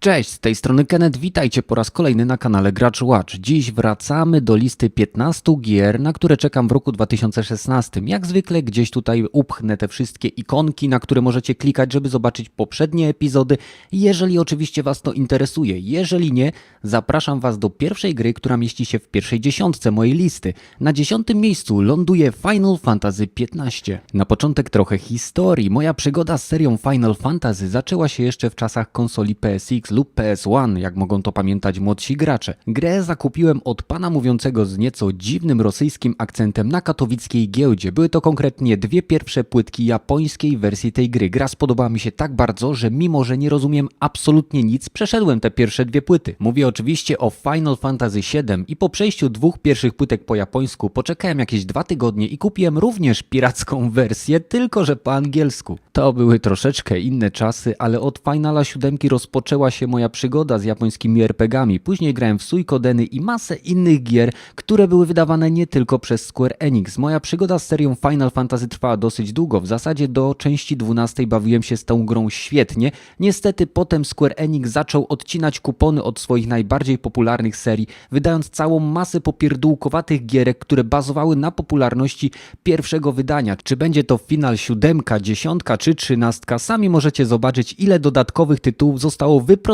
Cześć, z tej strony Kenneth, witajcie po raz kolejny na kanale Gracz Watch. Dziś wracamy do listy 15 gier, na które czekam w roku 2016. Jak zwykle gdzieś tutaj upchnę te wszystkie ikonki, na które możecie klikać, żeby zobaczyć poprzednie epizody, jeżeli oczywiście Was to interesuje. Jeżeli nie, zapraszam Was do pierwszej gry, która mieści się w pierwszej dziesiątce mojej listy. Na dziesiątym miejscu ląduje Final Fantasy XV. Na początek trochę historii. Moja przygoda z serią Final Fantasy zaczęła się jeszcze w czasach konsoli PSX lub PS1, jak mogą to pamiętać młodsi gracze. Grę zakupiłem od pana mówiącego z nieco dziwnym rosyjskim akcentem na katowickiej giełdzie. Były to konkretnie dwie pierwsze płytki japońskiej wersji tej gry. Gra spodobała mi się tak bardzo, że mimo, że nie rozumiem absolutnie nic, przeszedłem te pierwsze dwie płyty. Mówię oczywiście o Final Fantasy VII i po przejściu dwóch pierwszych płytek po japońsku poczekałem jakieś dwa tygodnie i kupiłem również piracką wersję, tylko że po angielsku. To były troszeczkę inne czasy, ale od Finala siódemki rozpoczęła się moja przygoda z japońskimi RPGami. Później grałem w Suikodeny i masę innych gier, które były wydawane nie tylko przez Square Enix. Moja przygoda z serią Final Fantasy trwała dosyć długo. W zasadzie do części 12 bawiłem się z tą grą świetnie. Niestety potem Square Enix zaczął odcinać kupony od swoich najbardziej popularnych serii, wydając całą masę popierdółkowatych gierek, które bazowały na popularności pierwszego wydania. Czy będzie to Final 7, 10 czy 13, sami możecie zobaczyć ile dodatkowych tytułów zostało wyprodukowanych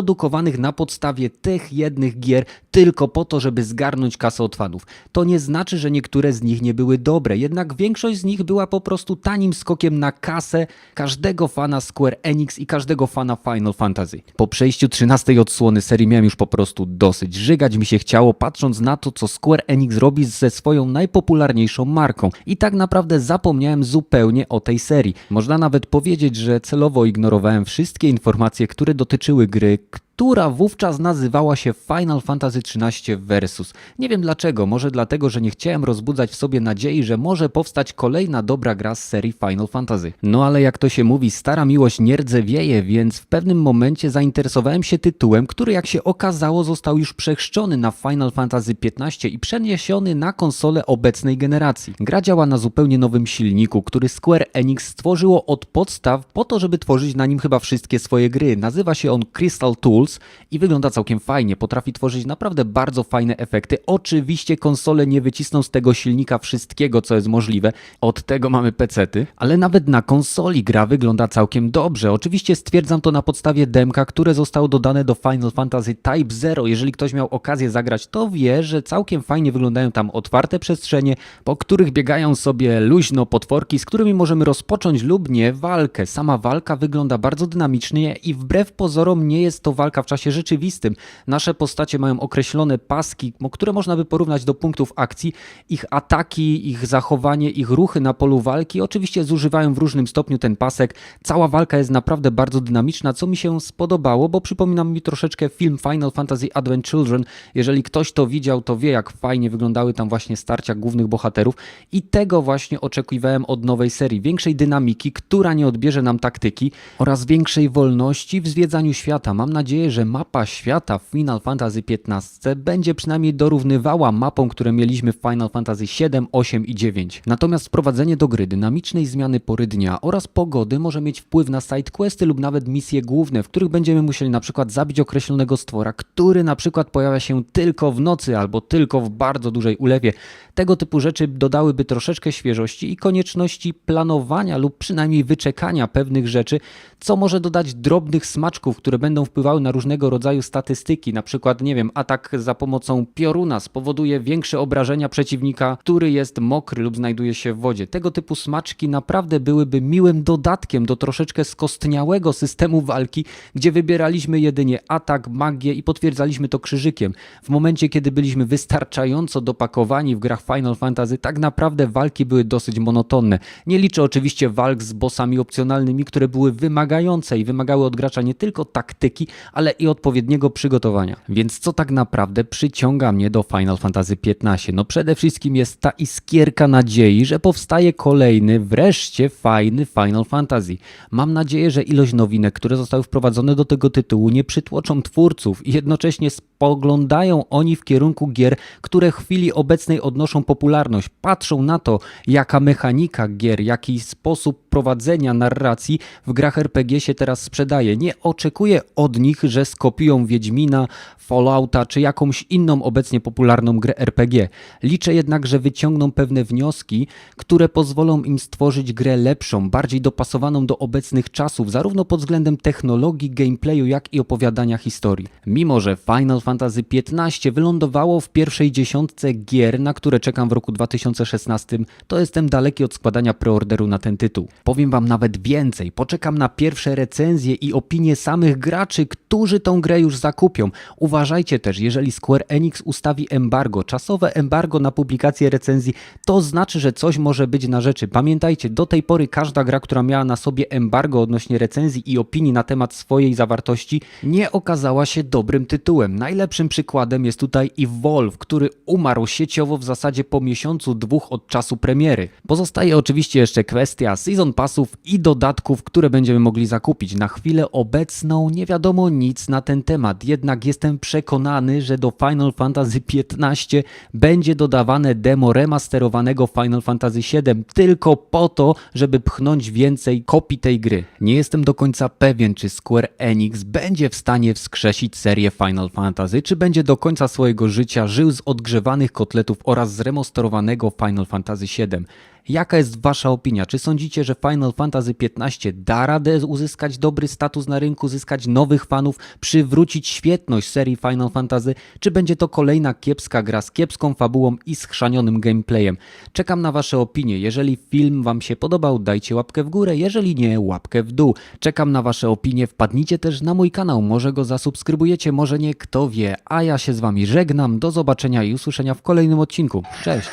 na podstawie tych jednych gier tylko po to, żeby zgarnąć kasę od fanów. To nie znaczy, że niektóre z nich nie były dobre, jednak większość z nich była po prostu tanim skokiem na kasę każdego fana Square Enix i każdego fana Final Fantasy. Po przejściu 13 odsłony serii miałem już po prostu dosyć. Żygać mi się chciało patrząc na to, co Square Enix robi ze swoją najpopularniejszą marką. I tak naprawdę zapomniałem zupełnie o tej serii. Można nawet powiedzieć, że celowo ignorowałem wszystkie informacje, które dotyczyły gry, która wówczas nazywała się Final Fantasy XIII Versus. Nie wiem dlaczego, może dlatego, że nie chciałem rozbudzać w sobie nadziei, że może powstać kolejna dobra gra z serii Final Fantasy. No ale jak to się mówi, stara miłość nie rdzewieje, więc w pewnym momencie zainteresowałem się tytułem, który jak się okazało został już przechrzczony na Final Fantasy XV i przeniesiony na konsolę obecnej generacji. Gra działa na zupełnie nowym silniku, który Square Enix stworzyło od podstaw po to, żeby tworzyć na nim chyba wszystkie swoje gry. Nazywa się on Crystal Tools i wygląda całkiem fajnie. Potrafi tworzyć naprawdę bardzo fajne efekty. Oczywiście konsole nie wycisną z tego silnika wszystkiego, co jest możliwe. Od tego mamy pecety, ale nawet na konsoli gra wygląda całkiem dobrze. Oczywiście stwierdzam to na podstawie demka, które zostało dodane do Final Fantasy Type 0. Jeżeli ktoś miał okazję zagrać, to wie, że całkiem fajnie wyglądają tam otwarte przestrzenie, po których biegają sobie luźno potworki, z którymi możemy rozpocząć lub nie walkę. Sama walka wygląda bardzo dynamicznie i wbrew pozorom nie jest to walka w czasie rzeczywistym. Nasze postacie mają określone paski, które można by porównać do punktów akcji. Ich ataki, ich zachowanie, ich ruchy na polu walki oczywiście zużywają w różnym stopniu ten pasek. Cała walka jest naprawdę bardzo dynamiczna, co mi się spodobało, bo przypomina mi troszeczkę film Final Fantasy Advent Children. Jeżeli ktoś to widział, to wie jak fajnie wyglądały tam właśnie starcia głównych bohaterów i tego właśnie oczekiwałem od nowej serii. Większej dynamiki, która nie odbierze nam taktyki oraz większej wolności w zwiedzaniu świata. Mam nadzieję, że mapa świata w Final Fantasy XV będzie przynajmniej dorównywała mapom, które mieliśmy w Final Fantasy VII, 8 i 9. Natomiast wprowadzenie do gry dynamicznej zmiany pory dnia oraz pogody może mieć wpływ na side questy lub nawet misje główne, w których będziemy musieli na przykład zabić określonego stwora, który na przykład pojawia się tylko w nocy albo tylko w bardzo dużej ulewie. Tego typu rzeczy dodałyby troszeczkę świeżości i konieczności planowania lub przynajmniej wyczekania pewnych rzeczy, co może dodać drobnych smaczków, które będą wpływały na różnego rodzaju statystyki. Na przykład, nie wiem, atak za pomocą pioruna spowoduje większe obrażenia przeciwnika, który jest mokry lub znajduje się w wodzie. Tego typu smaczki naprawdę byłyby miłym dodatkiem do troszeczkę skostniałego systemu walki, gdzie wybieraliśmy jedynie atak, magię i potwierdzaliśmy to krzyżykiem. W momencie, kiedy byliśmy wystarczająco dopakowani w grach Final Fantasy, tak naprawdę walki były dosyć monotonne. Nie liczę oczywiście walk z bossami opcjonalnymi, które były wymagające i wymagały od gracza nie tylko taktyki, ale i odpowiedniego przygotowania. Więc co tak naprawdę przyciąga mnie do Final Fantasy XV? No przede wszystkim jest ta iskierka nadziei, że powstaje kolejny, wreszcie fajny Final Fantasy. Mam nadzieję, że ilość nowinek, które zostały wprowadzone do tego tytułu nie przytłoczą twórców i jednocześnie spoglądają oni w kierunku gier, które w chwili obecnej odnoszą popularność. Patrzą na to, jaka mechanika gier, jaki sposób prowadzenia narracji w grach RPG się teraz sprzedaje. Nie oczekuję od nich, że skopiują Wiedźmina, Fallouta czy jakąś inną obecnie popularną grę RPG. Liczę jednak, że wyciągną pewne wnioski, które pozwolą im stworzyć grę lepszą, bardziej dopasowaną do obecnych czasów, zarówno pod względem technologii, gameplayu, jak i opowiadania historii. Mimo, że Final Fantasy XV wylądowało w pierwszej dziesiątce gier, na które czekam w roku 2016, to jestem daleki od składania preorderu na ten tytuł. Powiem wam nawet więcej, poczekam na pierwsze recenzje i opinie samych graczy, którzy tą grę już zakupią. Uważajcie też, jeżeli Square Enix ustawi embargo, czasowe embargo na publikację recenzji, to znaczy, że coś może być na rzeczy. Pamiętajcie, do tej pory każda gra, która miała na sobie embargo odnośnie recenzji i opinii na temat swojej zawartości, nie okazała się dobrym tytułem. Najlepszym przykładem jest tutaj Evolve, który umarł sieciowo w zasadzie po miesiącu, dwóch od czasu premiery. Pozostaje oczywiście jeszcze kwestia season passów i dodatków, które będziemy mogli zakupić. Na chwilę obecną nie wiadomo nic na ten temat, jednak jestem przekonany, że do Final Fantasy XV będzie dodawane demo remasterowanego Final Fantasy VII tylko po to, żeby pchnąć więcej kopii tej gry. Nie jestem do końca pewien, czy Square Enix będzie w stanie wskrzesić serię Final Fantasy, czy będzie do końca swojego życia żył z odgrzewanych kotletów oraz z remasterowanego Final Fantasy VII. Jaka jest Wasza opinia? Czy sądzicie, że Final Fantasy XV da radę uzyskać dobry status na rynku, zyskać nowych fanów, przywrócić świetność serii Final Fantasy? Czy będzie to kolejna kiepska gra z kiepską fabułą i schrzanionym gameplayem? Czekam na Wasze opinie. Jeżeli film Wam się podobał, dajcie łapkę w górę, jeżeli nie, łapkę w dół. Czekam na Wasze opinie. Wpadnijcie też na mój kanał, może go zasubskrybujecie, może nie, kto wie. A ja się z Wami żegnam. Do zobaczenia i usłyszenia w kolejnym odcinku. Cześć!